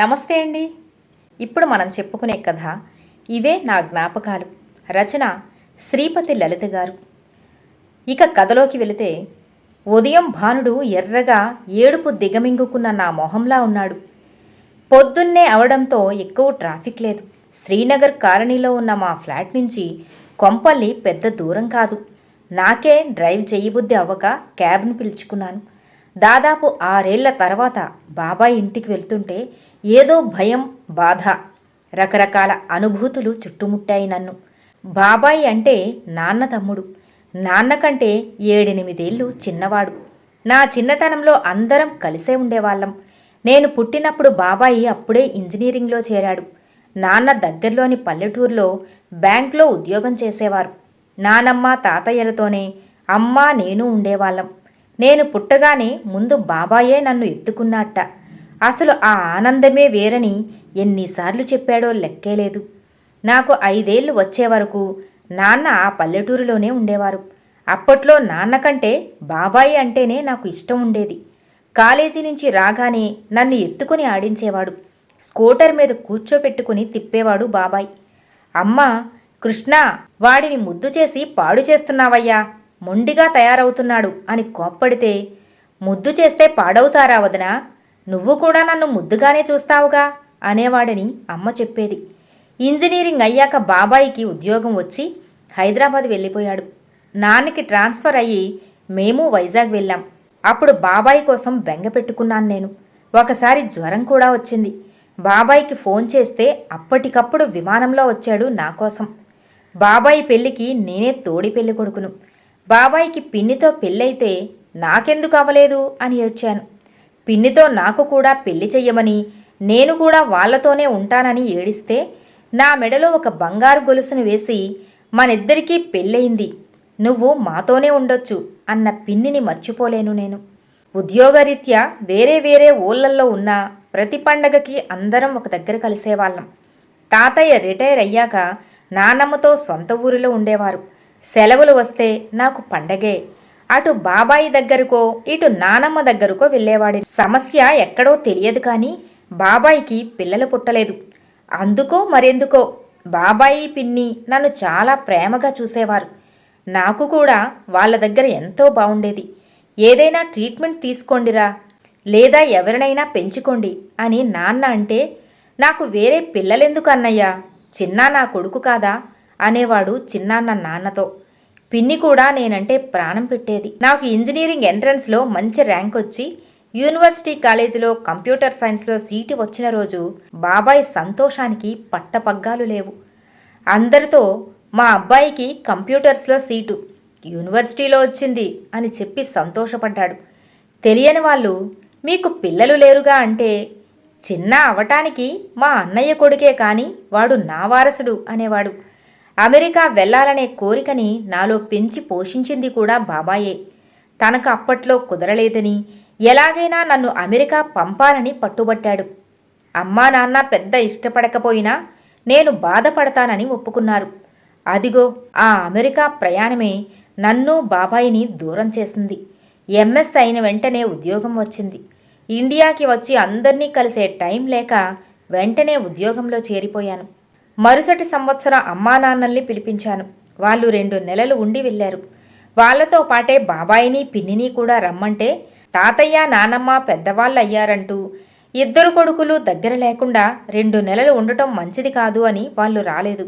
నమస్తే అండి. ఇప్పుడు మనం చెప్పుకునే కథ ఇవే నా జ్ఞాపకాలు. రచన శ్రీపతి లలిత గారు. ఇక కథలోకి వెళితే ఉదయం భానుడు ఎర్రగా ఏడుపు దిగమింగుకున్న నా మొహంలా ఉన్నాడు. పొద్దున్నే అవడంతో ఎక్కువ ట్రాఫిక్ లేదు. శ్రీనగర్ కాలనీలో ఉన్న మా ఫ్లాట్ నుంచి కొంపల్లి పెద్ద దూరం కాదు. నాకే డ్రైవ్ చేయబుద్ధి అవ్వక క్యాబ్ను పిలుచుకున్నాను. దాదాపు ఆరేళ్ళ తర్వాత బాబాయ్ ఇంటికి వెళ్తుంటే ఏదో భయం బాధ. రకరకాల అనుభూతులు చుట్టుముట్టాయి నన్ను. బాబాయ్ అంటే నాన్న తమ్ముడు. నాన్న కంటే ఏడెనిమిదేళ్ళు చిన్నవాడు. నా చిన్నతనంలో అందరం కలిసే ఉండేవాళ్ళం. నేను పుట్టినప్పుడు బాబాయి అప్పుడే ఇంజనీరింగ్లో చేరాడు. నాన్న దగ్గరలోని పల్లెటూరులో బ్యాంక్లో ఉద్యోగం చేసేవారు. నానమ్మ తాతయ్యలతోనే అమ్మ నేను ఉండేవాళ్ళం. నేను పుట్టగానే ముందు బాబాయే నన్ను ఎత్తుకున్నట్ట అసలు ఆ ఆనందమే వేరని ఎన్నిసార్లు చెప్పాడో లెక్కేలేదు నాకు ఐదేళ్ళు వచ్చే వరకు నాన్న ఆ పల్లెటూరులోనే ఉండేవారు. అప్పట్లో నాన్న కంటే బాబాయి అంటేనే నాకు ఇష్టం ఉండేది. కాలేజీ నుంచి రాగానే నన్ను ఎత్తుకుని ఆడించేవాడు. స్కూటర్ మీద కూర్చోపెట్టుకుని తిప్పేవాడు బాబాయ్. అమ్మ కృష్ణ వాడిని ముద్దు చేసి పాడు చేస్తున్నావయ్యా. మొండిగా తయారవుతున్నాడు అని కోప్పడితే ముద్దు చేస్తే పాడవుతారా వదనా? నువ్వు కూడా నన్ను ముద్దుగానే చూస్తావుగా? అనేవాడని అమ్మ చెప్పేది. ఇంజనీరింగ్ అయ్యాక బాబాయికి ఉద్యోగం వచ్చి హైదరాబాద్ వెళ్ళిపోయాడు. నాన్నకి ట్రాన్స్ఫర్ అయ్యి మేము వైజాగ్ వెళ్ళాం. అప్పుడు బాబాయ్ కోసం బెంగ పెట్టుకున్నాను నేను. ఒకసారి జ్వరం కూడా వచ్చింది. బాబాయ్కి ఫోన్ చేస్తే అప్పటికప్పుడు విమానంలో వచ్చాడు నా కోసం. బాబాయ్ పెళ్ళికి నేనే తోడి పెళ్ళి కొడుకును. బాబాయ్కి పిన్నితో పెళ్ళైతే నాకెందుకు అవ్వలేదు అని ఏడ్చాను. పిన్నితో నాకు కూడా పెళ్ళి చెయ్యమని నేను కూడా వాళ్ళతోనే ఉంటానని ఏడిస్తే నా మెడలో ఒక బంగారు గొలుసును వేసి మనిద్దరికీ పెళ్ళయింది. నువ్వు మాతోనే ఉండొచ్చు అన్న పిన్నిని మర్చిపోలేను నేను. ఉద్యోగరీత్యా వేరే వేరే ఊళ్ళల్లో ఉన్న ప్రతి పండగకి అందరం ఒక దగ్గర కలిసేవాళ్ళం. తాతయ్య రిటైర్ అయ్యాక నానమ్మతో సొంత ఊరిలో ఉండేవారు. సెలవులు వస్తే నాకు పండగే. అటు బాబాయి దగ్గరకో ఇటు నానమ్మ దగ్గరకో వెళ్ళేవాడి సమస్య ఎక్కడో తెలియదు కానీ బాబాయికి పిల్లలు పుట్టలేదు. అందుకో మరెందుకో బాబాయి పిన్ని నన్ను చాలా ప్రేమగా చూసేవారు. నాకు కూడా వాళ్ళ దగ్గర ఎంతో బాగుండేది ఏదైనా ట్రీట్మెంట్ తీసుకోండిరా లేదా ఎవరినైనా పెంచుకోండి అని నాన్న అంటే నాకు వేరే పిల్లలెందుకు అన్నయ్యా చిన్నా నా కొడుకు కాదా? అనేవాడు చిన్నాన్న నాన్నతో. పిన్ని కూడా నేనంటే ప్రాణం పెట్టేది. నాకు ఇంజనీరింగ్ ఎంట్రన్స్లో మంచి ర్యాంక్ వచ్చి యూనివర్సిటీ కాలేజీలో కంప్యూటర్ సైన్స్లో సీటు వచ్చిన రోజు బాబాయ్ సంతోషానికి పట్టపగ్గాలు లేవు. అందరితో మా అబ్బాయికి కంప్యూటర్స్లో సీటు యూనివర్సిటీలో వచ్చింది అని చెప్పి సంతోషపడ్డాడు. తెలియని వాళ్ళు మీకు పిల్లలు లేరుగా అంటే చిన్న అవటానికి మా అన్నయ్య కొడుకే కానీ వాడు నా వారసుడు అనేవాడు. అమెరికా వెళ్ళాలనే కోరికని నాలో పెంచి పోషించింది కూడా బాబాయే. తనకు అప్పట్లో కుదరలేదని ఎలాగైనా నన్ను అమెరికా పంపాలని పట్టుబట్టాడు. అమ్మా నాన్న పెద్ద ఇష్టపడకపోయినా నేను బాధపడతానని ఒప్పుకున్నారు. అదిగో ఆ అమెరికా ప్రయాణమే నన్ను బాబాయిని దూరం చేసింది. ఎంఎస్ అయిన వెంటనే ఉద్యోగం వచ్చింది. ఇండియాకి వచ్చి అందరినీ కలిసే టైం లేక వెంటనే ఉద్యోగంలో చేరిపోయాను. మరుసటి సంవత్సరం అమ్మా నాన్నల్ని పిలిపించాను. వాళ్ళు రెండు నెలలు ఉండి వెళ్ళారు. వాళ్ళతో పాటే బాబాయిని పిన్నిని కూడా రమ్మంటే తాతయ్య నానమ్మ పెద్దవాళ్ళు అయ్యారంటూ ఇద్దరు కొడుకులు దగ్గర లేకుండా రెండు నెలలు ఉండటం మంచిది కాదు అని వాళ్ళు రాలేదు.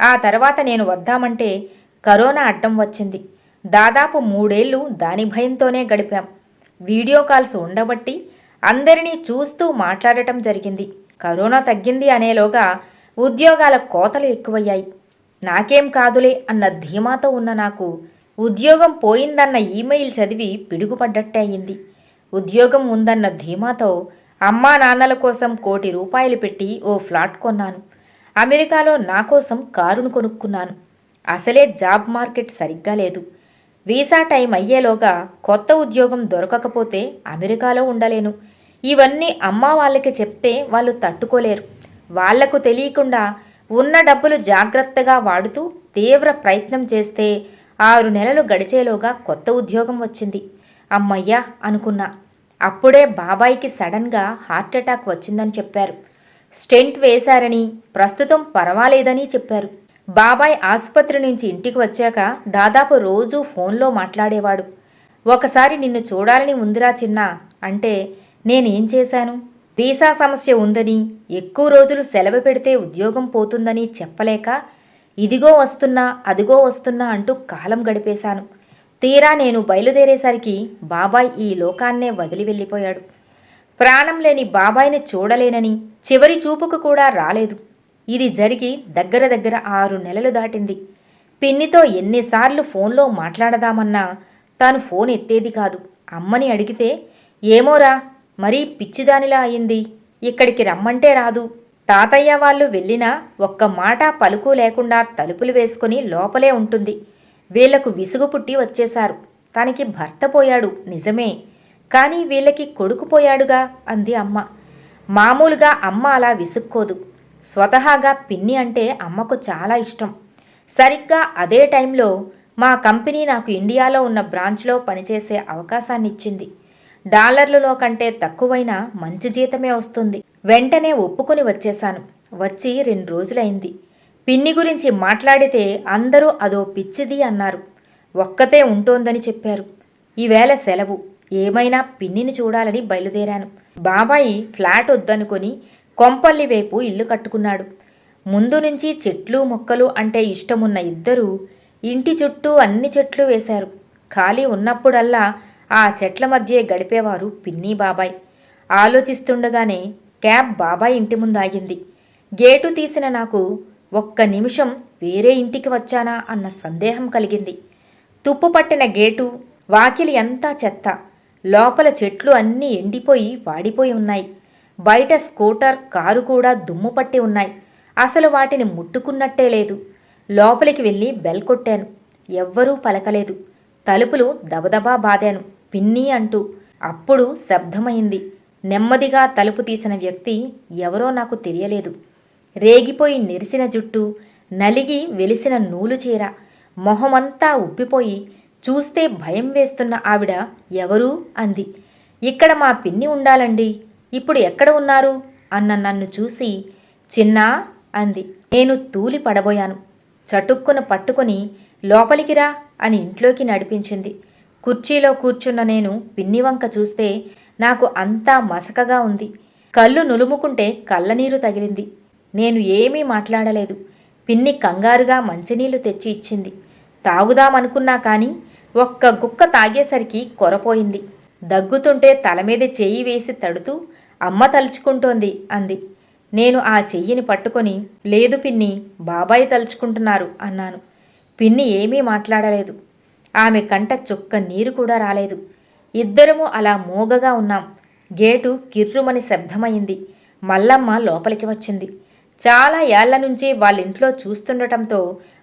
ఆ తర్వాత నేను వద్దామంటే కరోనా అడ్డం వచ్చింది. దాదాపు మూడేళ్ళు దాని భయంతోనే గడిపాం. వీడియో కాల్స్ ఉండబట్టి అందరినీ చూస్తూ మాట్లాడటం జరిగింది. కరోనా తగ్గింది అనేలోగా ఉద్యోగాల కోతలు ఎక్కువయ్యాయి. నాకేం కాదులే అన్న ధీమాతో ఉన్న నాకు ఉద్యోగం పోయిందన్న ఈమెయిల్ చదివి పిడుగుపడ్డట్టే అయింది. ఉద్యోగం ఉందన్న ధీమాతో అమ్మా నాన్నల కోసం కోటి రూపాయలు పెట్టి ఓ ఫ్లాట్ కొన్నాను. అమెరికాలో నా కోసం కారును కొనుక్కున్నాను. అసలే జాబ్ మార్కెట్ సరిగ్గా లేదు. వీసా టైం అయ్యేలోగా కొత్త ఉద్యోగం దొరకకపోతే అమెరికాలో ఉండలేను. ఇవన్నీ అమ్మ వాళ్ళకి చెప్తే వాళ్ళు తట్టుకోలేరు. వాళ్ళకు తెలియకుండా ఉన్న డబ్బులు జాగ్రత్తగా వాడుతూ తీవ్ర ప్రయత్నం చేస్తే ఆరు నెలలు గడిచేలోగా కొత్త ఉద్యోగం వచ్చింది. అమ్మయ్యా అనుకున్నా. అప్పుడే బాబాయికి సడన్గా హార్ట్ అటాక్ వచ్చిందని చెప్పారు. స్టెంట్ వేశారని ప్రస్తుతం పర్వాలేదని చెప్పారు. బాబాయ్ ఆసుపత్రి నుంచి ఇంటికి వచ్చాక దాదాపు రోజూ ఫోన్లో మాట్లాడేవాడు. ఒకసారి నిన్ను చూడాలని ఉందిరా చిన్న అంటే నేనేం చేశాను? వీసా సమస్య ఉందని ఎక్కువ రోజులు సెలవు పెడితే ఉద్యోగం పోతుందని చెప్పలేక ఇదిగో వస్తున్నా అదిగో వస్తున్నా అంటూ కాలం గడిపేశాను. తీరా నేను బయలుదేరేసరికి బాబాయ్ ఈ లోకాన్నే వదిలి వెళ్ళిపోయాడు. ప్రాణం లేని బాబాయిని చూడలేనని చివరి చూపుకు కూడా రాలేదు. ఇది జరిగి దగ్గర దగ్గర ఆరు నెలలు దాటింది. పిన్నితో ఎన్నిసార్లు ఫోన్లో మాట్లాడదామన్నా తాను ఫోన్ ఎత్తేది కాదు. అమ్మని అడిగితే ఏమోరా మరీ పిచ్చిదానిలా అయింది. ఇక్కడికి రమ్మంటే రాదు. తాతయ్య వాళ్ళు వెళ్ళినా ఒక్క మాట పలుకు లేకుండా తలుపులు వేసుకుని లోపలే ఉంటుంది. వీళ్ళకు విసుగు పుట్టి వచ్చేశారు. తనకి భర్త పోయాడు నిజమే. కానీ వీళ్ళకి కొడుకు పోయాడుగా అంది అమ్మ. మామూలుగా అమ్మ అలా విసుక్కోదు. స్వతహాగా పిన్ని అంటే అమ్మకు చాలా ఇష్టం. సరిగ్గా అదే టైంలో మా కంపెనీ నాకు ఇండియాలో ఉన్న బ్రాంచ్లో పనిచేసే అవకాశాన్ని ఇచ్చింది డాలర్లలో కంటే తక్కువైనా మంచి జీతమే వస్తుంది. వెంటనే ఒప్పుకొని వచ్చేశాను. వచ్చి రెండు రోజులైంది. పిన్ని గురించి మాట్లాడితే అందరూ అదో పిచ్చిది అన్నారు. ఒక్కతే ఉంటోందని చెప్పారు. ఈవేళ సెలవు. ఏమైనా పిన్నిని చూడాలని బయలుదేరాను. బాబాయి ఫ్లాట్ వద్దనుకొని కొంపల్లి వైపు ఇల్లు కట్టుకున్నాడు. ముందు నుంచి చెట్లు మొక్కలు అంటే ఇష్టమున్న ఇద్దరూ ఇంటి చుట్టూ అన్ని చెట్లు వేశారు. ఖాళీ ఉన్నప్పుడల్లా ఆ చెట్ల మధ్యే గడిపేవారు పిన్ని బాబాయ్. ఆలోచిస్తుండగానే క్యాబ్ బాబాయ్ ఇంటి ముందు ఆగింది. గేటు తీసిన నాకు ఒక్క నిమిషం వేరే ఇంటికి వచ్చానా అన్న సందేహం కలిగింది. తుప్పు పట్టిన గేటు వాకిలి అంతా చెత్త. లోపల చెట్లు అన్నీ ఎండిపోయి వాడిపోయి ఉన్నాయి. బయట స్కూటర్ కారు కూడా దుమ్ము పట్టి ఉన్నాయి. అసలు వాటిని ముట్టుకున్నట్టే లేదు. లోపలికి వెళ్ళి బెల్ కొట్టాను. ఎవ్వరూ పలకలేదు. తలుపులు దబదబా బాదాను. పిన్ని అంటూ అప్పుడు శబ్దమైంది. నెమ్మదిగా తలుపు తీసిన వ్యక్తి ఎవరో నాకు తెలియలేదు. రేగిపోయి నెరిసిన జుట్టు నలిగి వెలిసిన నూలు చీర మొహమంతా ఉబ్బిపోయి చూస్తే భయం వేస్తున్న ఆవిడ ఎవరు అంది. ఇక్కడ మా పిన్ని ఉండాలండి. ఇప్పుడు ఎక్కడ ఉన్నారు? అన్న నన్ను చూసి చిన్నా అంది. నేను తూలి పడబోయాను. చటుక్కున పట్టుకొని లోపలికిరా అని ఇంట్లోకి నడిపించింది. కుర్చీలో కూర్చున్న నేను పిన్ని వంక చూస్తే నాకు అంతా మసకగా ఉంది. కళ్ళు నులుముకుంటే కళ్ళనీరు తగిలింది. నేను ఏమీ మాట్లాడలేదు. పిన్ని కంగారుగా మంచినీళ్ళు తెచ్చి ఇచ్చింది. తాగుదామనుకున్నా కానీ ఒక్క గుక్క తాగేసరికి కొరపోయింది. దగ్గుతుంటే తల మీద చెయ్యి వేసి తడుతూ అమ్మ తలుచుకుంటోంది అంది. నేను ఆ చెయ్యిని పట్టుకొని లేదు పిన్ని బాబాయ్ తలుచుకుంటున్నారు అన్నాను. పిన్ని ఏమీ మాట్లాడలేదు. ఆమె కంట చుక్క నీరు కూడా రాలేదు. ఇద్దరము అలా మూగగా ఉన్నాం. గేటు కిర్రుమని శబ్దమైంది మల్లమ్మ లోపలికి వచ్చింది. చాలా ఏళ్ళ నుంచి వాళ్ళింట్లో చూస్తుండటంతో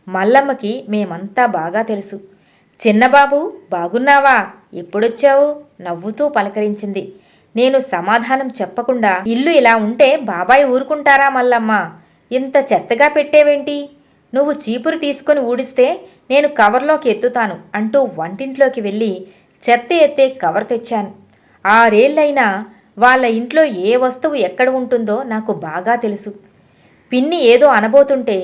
మల్లమ్మకి మేమంతా బాగా తెలుసు. చిన్నబాబు బాగున్నావా? ఎప్పుడొచ్చావు? నవ్వుతూ పలకరించింది. నేను సమాధానం చెప్పకుండా ఇల్లు ఇలా ఉంటే బాబాయ్ ఊరుకుంటారా మల్లమ్మ? ఇంత చెత్తగా పెట్టేవేంటి? నువ్వు చీపురు తీసుకొని ఊడిస్తే నేను కవర్లోకి ఎత్తుతాను అంటూ వంటింట్లోకి వెళ్ళి చెత్త ఎత్తే కవర్ తెచ్చాను. ఆరేళ్ళైనా వాళ్ళ ఇంట్లో ఏ వస్తువు ఎక్కడ ఉంటుందో నాకు బాగా తెలుసు. పిన్ని ఏదో అనబోతుంటే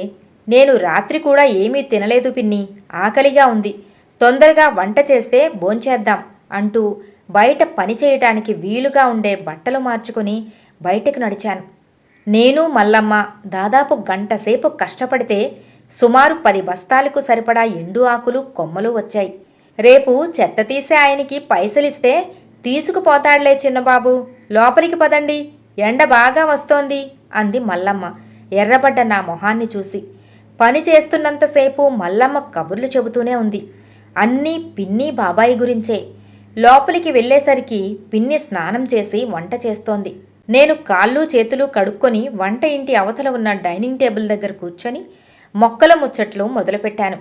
నేను రాత్రి కూడా ఏమీ తినలేదు పిన్ని ఆకలిగా ఉంది. తొందరగా వంట చేస్తే భోంచేద్దాం అంటూ బయట పని చేయటానికి వీలుగా ఉండే బట్టలు మార్చుకుని బయటకు నడిచాను. నేను మల్లమ్మ దాదాపు గంట సేపు కష్టపడితే సుమారు పది బస్తాలకు సరిపడా ఎండు ఆకులు కొమ్మలు వచ్చాయి. రేపు చెత్త తీసే ఆయనకి పైసలిస్తే తీసుకుపోతాడులే చిన్నబాబు. లోపలికి పదండి. ఎండ బాగా వస్తోంది అంది మల్లమ్మ. ఎర్రబడ్డ నా మొహాన్ని చూసి. పని చేస్తున్నంతసేపు మల్లమ్మ కబుర్లు చెబుతూనే ఉంది. అన్నీ పిన్ని బాబాయి గురించే. లోపలికి వెళ్ళేసరికి పిన్ని స్నానం చేసి వంట చేస్తోంది. నేను కాళ్ళు చేతులు కడుక్కొని వంట ఇంటి అవతల ఉన్న డైనింగ్ టేబుల్ దగ్గర కూర్చొని మొక్కల ముచ్చట్లు మొదలుపెట్టాను.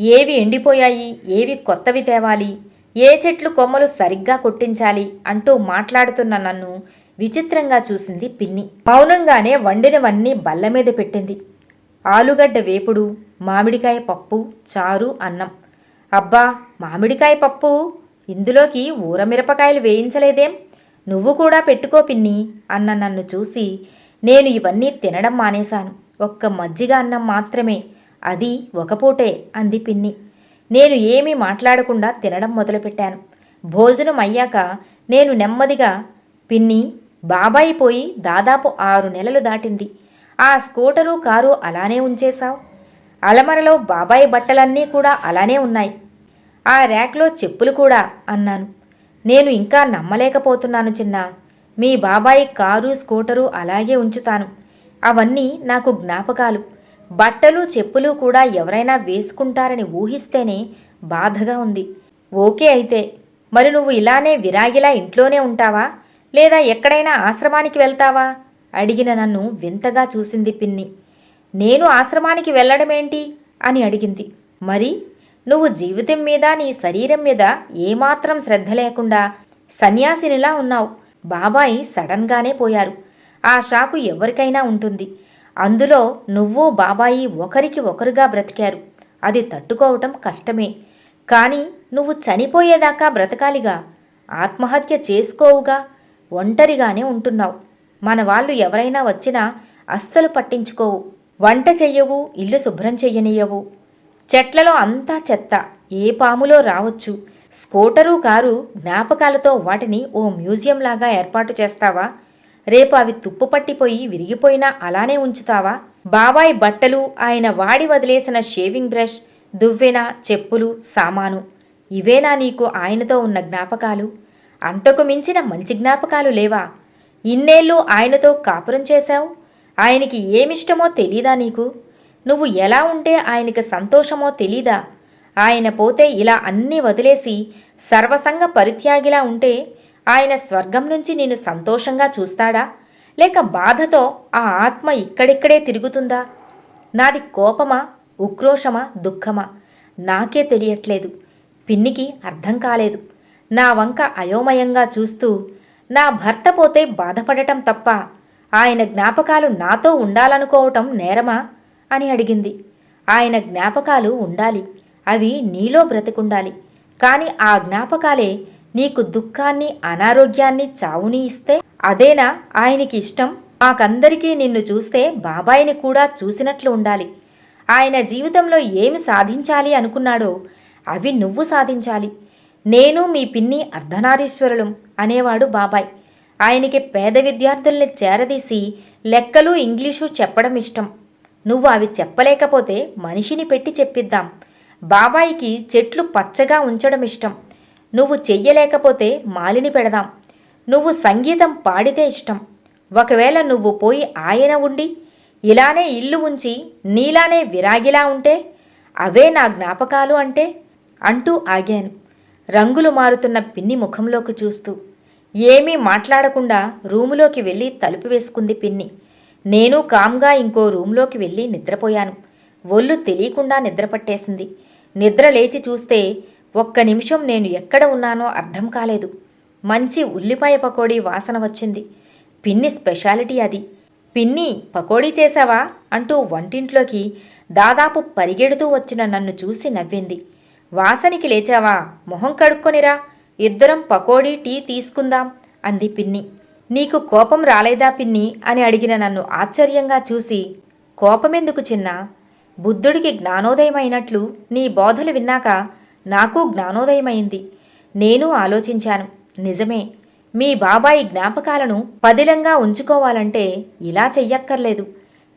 ఏవి ఎండిపోయాయి? ఏవి కొత్తవి తేవాలి? ఏ చెట్లు కొమ్మలు సరిగ్గా కొట్టించాలి? అంటూ మాట్లాడుతున్న నన్ను విచిత్రంగా చూసింది పిన్ని. మౌనంగానే వండినవన్నీ బల్ల మీద పెట్టింది. ఆలుగడ్డ వేపుడు మామిడికాయ పప్పు చారు అన్నం. అబ్బా మామిడికాయ పప్పు? ఇందులోకి ఊరమిరపకాయలు వేయించలేదేం? నువ్వు కూడా పెట్టుకో పిన్ని అన్న నన్ను చూసి నేను ఇవన్నీ తినడం మానేశాను. ఒక్క మజ్జిగ అన్నం మాత్రమే. అది ఒక పూటే అంది పిన్ని. నేను ఏమీ మాట్లాడకుండా తినడం మొదలుపెట్టాను. భోజనం అయ్యాక నేను నెమ్మదిగా పిన్ని బాబాయి పోయి దాదాపు ఆరు నెలలు దాటింది. ఆ స్కూటరు కారు అలానే ఉంచేశావు. అలమరలో బాబాయి బట్టలన్నీ కూడా అలానే ఉన్నాయి. ఆ ర్యాక్లో చెప్పులు కూడా అన్నాను. నేను ఇంకా నమ్మలేకపోతున్నాను చిన్న. మీ బాబాయి కారు స్కూటరు అలాగే ఉంచుతాను. అవన్నీ నాకు జ్ఞాపకాలు. బట్టలు చెప్పులు కూడా ఎవరైనా వేసుకుంటారని ఊహిస్తేనే బాధగా ఉంది. ఓకే అయితే మరి నువ్వు ఇలానే విరాగిలా ఇంట్లోనే ఉంటావా? లేదా ఎక్కడైనా ఆశ్రమానికి వెళ్తావా? అడిగిన నన్ను వింతగా చూసింది పిన్ని. నేను ఆశ్రమానికి వెళ్ళడమేంటి? అని అడిగింది. మరి నువ్వు జీవితం మీద నీ శరీరం మీద ఏమాత్రం శ్రద్ధ లేకుండా సన్యాసినిలా ఉన్నావు. బాబాయి సడన్గానే పోయారు. ఆ షాకు ఎవరికైనా ఉంటుంది. అందులో నువ్వు బాబాయి ఒకరికి ఒకరుగా బ్రతికారు. అది తట్టుకోవటం కష్టమే. కానీ నువ్వు చనిపోయేదాకా బ్రతకాలిగా. ఆత్మహత్య చేసుకోవుగా. ఒంటరిగానే ఉంటున్నావు. మన వాళ్ళు ఎవరైనా వచ్చినా అస్సలు పట్టించుకోవు. వంట చెయ్యవు ఇల్లు శుభ్రం చెయ్యనీయవు చెట్లలో అంతా చెత్త. ఏ పాములో రావచ్చు? స్కూటరు కారు జ్ఞాపకాలతో వాటిని ఓ మ్యూజియంలాగా ఏర్పాటు చేస్తావా? రేపు అవి తుప్పు పట్టిపోయి విరిగిపోయినా అలానే ఉంచుతావా? బాబాయ్ బట్టలు ఆయన వాడి వదిలేసిన షేవింగ్ బ్రష్ దువ్వెన చెప్పులు సామాను ఇవేనా నీకు ఆయనతో ఉన్న జ్ఞాపకాలు? అంతకు మించిన మంచి జ్ఞాపకాలు లేవా? ఇన్నేళ్ళు ఆయనతో కాపురం చేశావు? ఆయనకి ఏమిష్టమో తెలీదా నీకు? నువ్వు ఎలా ఉంటే ఆయనకి సంతోషమో తెలీదా? ఆయన పోతే ఇలా అన్నీ వదిలేసి సర్వసంగ పరిత్యాగిలా ఉంటే ఆయన స్వర్గం నుంచి నేను సంతోషంగా చూస్తాడా? లేక బాధతో ఆ ఆత్మ ఇక్కడిక్కడే తిరుగుతుందా? నాది కోపమా ఉక్రోషమా దుఃఖమా? నాకే తెలియట్లేదు. పిన్నికి అర్థం కాలేదు. నా వంక అయోమయంగా చూస్తూ నా భర్త పోతే బాధపడటం తప్ప ఆయన జ్ఞాపకాలు నాతో ఉండాలనుకోవటం నేరమా? అని అడిగింది. ఆయన జ్ఞాపకాలు ఉండాలి. అవి నీలో బ్రతికుండాలి. కాని ఆ జ్ఞాపకాలే నీకు దుఃఖాన్ని అనారోగ్యాన్ని చావుని ఇస్తే అదేనా? ఆయనకి ఇష్టం మాకందరికీ నిన్ను చూస్తే బాబాయిని కూడా చూసినట్లు ఉండాలి. ఆయన జీవితంలో ఏమి సాధించాలి అనుకున్నాడో అవి నువ్వు సాధించాలి. నేను మీ పిన్ని అర్ధనారీశ్వరులం అనేవాడు బాబాయ్. ఆయనకి పేద విద్యార్థుల్ని చేరదీసి లెక్కలు ఇంగ్లీషు చెప్పడం ఇష్టం. నువ్వు అవి చెప్పలేకపోతే మనిషిని పెట్టి చెప్పిద్దాం. బాబాయికి చెట్లు పచ్చగా ఉంచడం ఇష్టం. నువ్వు చెయ్యలేకపోతే మాలిని పెడదాం. నువ్వు సంగీతం పాడితే ఇష్టం. ఒకవేళ నువ్వు పోయి ఆయన ఉండి ఇలానే ఇల్లు ఉంచి నీలానే విరాగిలా ఉంటే అవే నా జ్ఞాపకాలు అంటే అంటూ ఆగాను. రంగులు మారుతున్న పిన్ని ముఖంలోకి చూస్తూ ఏమీ మాట్లాడకుండా రూములోకి వెళ్ళి తలుపు వేసుకుంది పిన్ని. నేను కామ్గా ఇంకో రూంలోకి వెళ్ళి నిద్రపోయాను. ఒళ్ళు తెలియకుండా నిద్రపట్టేసింది. నిద్ర లేచి చూస్తే ఒక్క నిమిషం నేను ఎక్కడ ఉన్నానో అర్థం కాలేదు. మంచి ఉల్లిపాయ పకోడీ వాసన వచ్చింది. పిన్ని స్పెషాలిటీ అది. పిన్ని పకోడీ చేశావా? అంటూ వంటింట్లోకి దాదాపు పరిగెడుతూ వచ్చిన నన్ను చూసి నవ్వింది. వాసనికి లేచావా? మొహం కడుక్కొనిరా. ఇద్దరం పకోడీ టీ తీసుకుందాం అంది పిన్ని. నీకు కోపం రాలేదా పిన్ని? అని అడిగిన నన్ను ఆశ్చర్యంగా చూసి కోపమెందుకు చిన్న? బుద్ధుడికి జ్ఞానోదయమైనట్లు నీ బోధలు విన్నాక నాకు జ్ఞానోదయమైంది. నేను ఆలోచించాను. నిజమే. మీ బాబాయి జ్ఞాపకాలను పదిలంగా ఉంచుకోవాలంటే ఇలా చెయ్యక్కర్లేదు.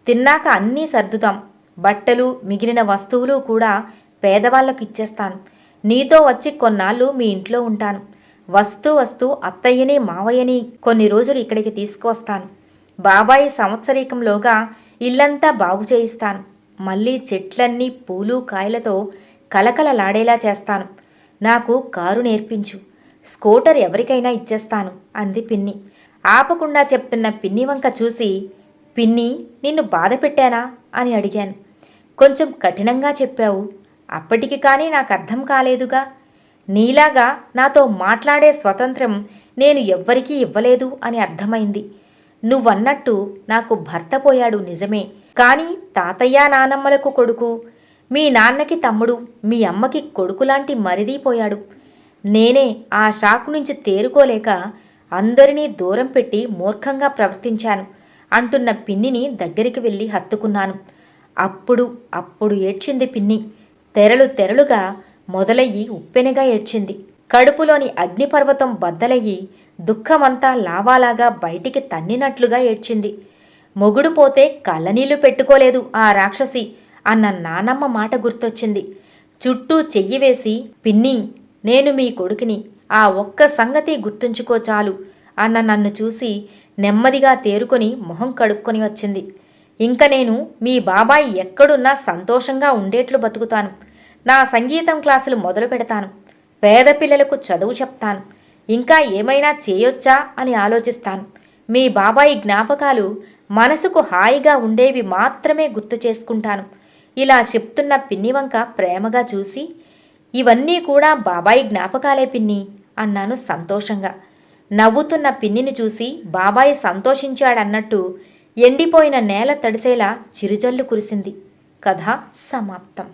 తిన్నాక అన్నీ సర్దుతాం. బట్టలు మిగిలిన వస్తువులు కూడా పేదవాళ్ళకు ఇచ్చేస్తాను నీతో వచ్చి కొన్నాళ్ళు మీ ఇంట్లో ఉంటాను. వస్తూ వస్తూ అత్తయ్యని మావయ్యని కొన్ని రోజులు ఇక్కడికి తీసుకువస్తాను. బాబాయి సంవత్సరీకంలోగా ఇల్లంతా బాగు చేయిస్తాను. మళ్ళీ చెట్లన్నీ పూలు కాయలతో కలకలలాడేలా చేస్తాను. నాకు కారు నేర్పించు. స్కూటర్ ఎవరికైనా ఇచ్చేస్తాను అంది పిన్ని. ఆపకుండా చెప్తున్న పిన్ని వంక చూసి పిన్ని నిన్ను బాధ పెట్టానా? అని అడిగాను. కొంచెం కఠినంగా చెప్పావు. అప్పటికి కానీ నాకు అర్థం కాలేదుగా. నీలాగా నాతో మాట్లాడే స్వతంత్రం నేను ఎవ్వరికీ ఇవ్వలేదు అని అర్థమైంది. నువ్వన్నట్టు నాకు భర్త పోయాడు నిజమే. కానీ తాతయ్య నానమ్మలకు కొడుకు మీ నాన్నకి తమ్ముడు మీ అమ్మకి కొడుకులాంటి మరిదీపోయాడు నేనే ఆ షాక్ నుంచి తేరుకోలేక అందరినీ దూరం పెట్టి మూర్ఖంగా ప్రవర్తించాను అంటున్న పిన్నిని దగ్గరికి వెళ్ళి హత్తుకున్నాను. అప్పుడు అప్పుడు ఏడ్చింది పిన్ని. తెరలు తెరలుగా మొదలయ్యి ఉప్పెనగా ఏడ్చింది. కడుపులోని అగ్నిపర్వతం బద్దలయ్యి దుఃఖమంతా లావాలాగా బయటికి తన్నినట్లుగా ఏడ్చింది. మొగుడు పోతే కళ్ళనీళ్ళు పెట్టుకోలేదు ఆ రాక్షసి. అన్న నానమ్మ మాట గుర్తొచ్చింది. చుట్టూ చెయ్యి వేసి పిన్ని నేను మీ కొడుకుని. ఆ ఒక్క సంగతి గుర్తుంచుకో చాలు అన్న నన్ను చూసి నెమ్మదిగా తేరుకొని మొహం కడుక్కొని వచ్చింది. ఇంక నేను మీ బాబాయ్ ఎక్కడున్నా సంతోషంగా ఉండేట్లు బతుకుతాను. నా సంగీతం క్లాసులు మొదలు పెడతాను. పేద పిల్లలకు చదువు చెప్తాను. ఇంకా ఏమైనా చేయొచ్చా? అని ఆలోచిస్తాను. మీ బాబాయి జ్ఞాపకాలు మనసుకు హాయిగా ఉండేవి మాత్రమే గుర్తు చేసుకుంటాను. ఇలా చెప్తున్న పిన్ని వంక ప్రేమగా చూసి ఇవన్నీ కూడా బాబాయి జ్ఞాపకాలే పిన్ని అన్నాను సంతోషంగా. నవ్వుతున్న పిన్నిని చూసి బాబాయి సంతోషించాడన్నట్టు ఎండిపోయిన నేల తడిసేలా చిరుజల్లు కురిసింది. కథ సమాప్తం.